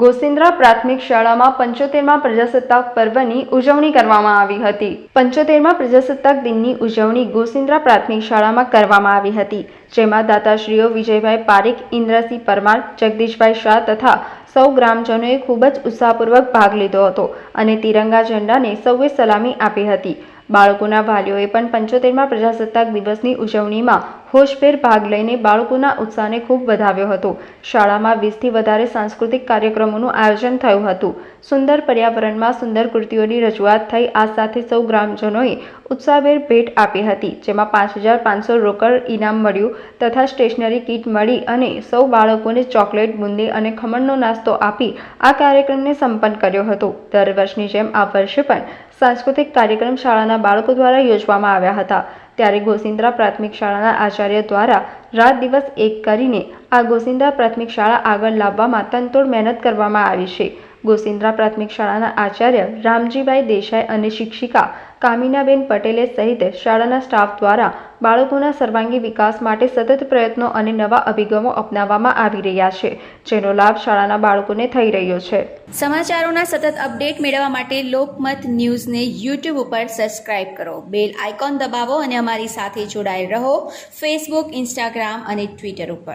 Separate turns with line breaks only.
ગોસિન્દ્રા પ્રાથમિક શાળામાં પંચોતેરમાં પ્રજાસત્તાક પર્વની ઉજવણી કરવામાં આવી હતી. પંચોતેરમાં પ્રજાસત્તાક દિનની ઉજવણી ગોસિન્દ્રા પ્રાથમિક શાળામાં કરવામાં આવી હતી, જેમાં દાતાશ્રીઓ વિજયભાઈ પારેખ, ઇન્દ્રસિંહ પરમાર, જગદીશભાઈ શાહ તથા સૌ ગ્રામજનોએ ખૂબ જ ઉત્સાહપૂર્વક ભાગ લીધો હતો અને તિરંગા ઝંડાને સૌએ સલામી આપી હતી. બાળકોના વાલીઓએ પણ પંચોતેરમાં પ્રજાસત્તાક દિવસની ઉજવણીમાં હોશભેર ભાગ લઈને બાળકોના ઉત્સાહને ખૂબ વધાવ્યો હતો. શાળામાં વીસથી વધારે સાંસ્કૃતિક કાર્યક્રમોનું આયોજન થયું હતું. સુંદર પર્યાવરણમાં સુંદર કૃતિઓની રજૂઆત થઈ આ સાથે સૌ ગ્રામજનોએ ઉત્સાહભેર ભેટ આપી હતી, જેમાં પાંચ હજાર પાંચસો રોકડ ઇનામ મળ્યું તથા સ્ટેશનરી કીટ મળી અને સૌ બાળકોને ચોકલેટ, બુંદી અને ખમણનો નાસ્તો આપી આ કાર્યક્રમને સંપન્ન કર્યો હતો. દર વર્ષની જેમ આ વર્ષે પણ સાંસ્કૃતિક કાર્યક્રમ શાળાના બાળકો દ્વારા યોજવામાં આવ્યા હતા. ત્યારે ગોસિન્દ્રા પ્રાથમિક શાળાના આચાર્ય દ્વારા રાત દિવસ એક કરીને આ ગોસિન્દ્રા પ્રાથમિક શાળા આગળ લાવવામાં તનતોડ મહેનત કરવામાં આવી છે. ગોસિન્દ્રા પ્રાથમિક શાળાના આચાર્ય રામજીભાઈ દેસાઈ અને શિક્ષિકા કામિનાબેન પટેલે સહિત શાળાના સ્ટાફ દ્વારા બાળકોના સર્વાંગી વિકાસ માટે સતત પ્રયત્નો અને નવા અભિગમો અપનાવવામાં આવી રહ્યા છે, જેનો લાભ શાળાના બાળકોને થઈ રહ્યો છે.
સમાચારોના સતત અપડેટ મેળવવા માટે લોકમત ન્યૂઝને યુટ્યુબ ઉપર સબસ્ક્રાઇબ કરો. બેલ આઇકોન દબાવો અને અમારી સાથે જોડાયેલ રહો. ફેસબુક ઇન્સ્ટાગ્રામ અને ટ્વિટર ઉપર.